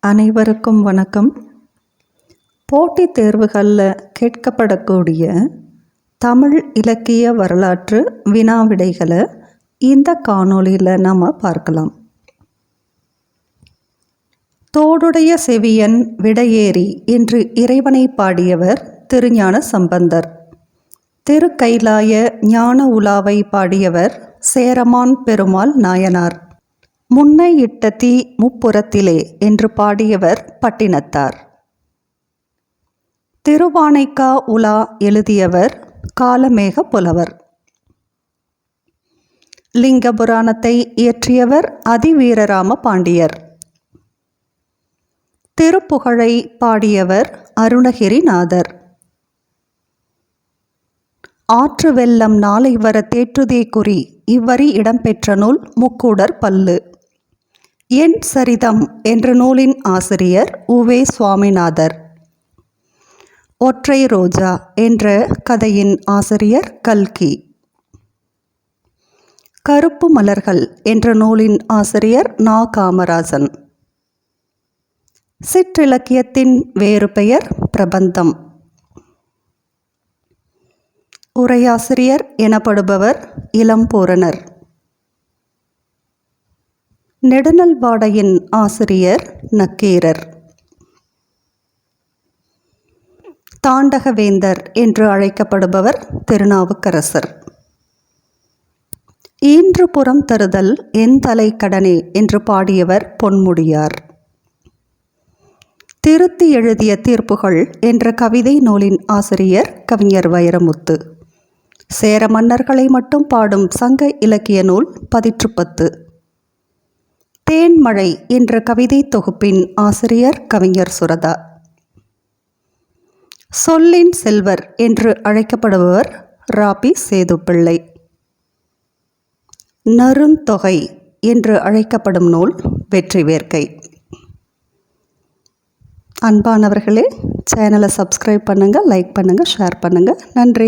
அனைவருக்கும் வணக்கம். போட்டித் தேர்வுகளில் கேட்கப்படக்கூடிய தமிழ் இலக்கிய வரலாற்று வினாவிடைகளை இந்த காணொளியில் நாம் பார்க்கலாம். தோடுடைய செவியன் விடையேறி என்று இறைவனை பாடியவர் திருஞான சம்பந்தர். திருக்கைலாய ஞான உலாவை பாடியவர் சேரமான் பெருமாள் நாயனார். முன்னை இட்ட தீ முப்புறத்திலே என்று பாடியவர் பட்டினத்தார். திருவானைக்கா உலா எழுதியவர் காலமேக புலவர். லிங்க புராணத்தை இயற்றியவர் அதிவீரராம பாண்டியர். திருப்புகழை பாடியவர் அருணகிரிநாதர். ஆற்று வெள்ளம் நாளை வர தேற்றுதே குறி இவ்வரி இடம்பெற்ற நூல் முக்கூடர் பல்லு. என் சரிதம் என்ற நூலின் ஆசிரியர் உவே சுவாமிநாதர். ஒற்றை ரோஜா என்ற கதையின் ஆசிரியர் கல்கி. கருப்பு மலர்கள் என்ற நூலின் ஆசிரியர் நா. காமராஜன். சிற்றிலக்கியத்தின் வேறு பெயர் பிரபந்தம். உரையாசிரியர் எனப்படுபவர் இளம்பூரணர் நெடுநல்வாடையின் ஆசிரியர் நக்கீரர். தாண்டகவேந்தர் என்று அழைக்கப்படுபவர் திருநாவுக்கரசர். ஈன்று புறம் தருதல் என் தலை கடனே என்று பாடியவர் பொன்முடியார். திருத்தி எழுதிய தீர்ப்புகள் என்ற கவிதை நூலின் ஆசிரியர் கவிஞர் வைரமுத்து. சேர மன்னர்களை மட்டும் பாடும் சங்க இலக்கிய நூல் பதிற்றுப்பத்து. தேன்மழை என்ற கவிதை தொகுப்பின் ஆசிரியர் கவிஞர் சுரதா. சொல்லின் செல்வர் என்று அழைக்கப்படுபவர் ராபி சேதுப்பிள்ளை. நருந்தொகை என்று அழைக்கப்படும் நூல் வெற்றி வேர்க்கை. அன்பானவர்களே சேனலை சப்ஸ்கிரைப் பண்ணுங்கள் லைக் பண்ணுங்கள் ஷேர் பண்ணுங்கள் நன்றி.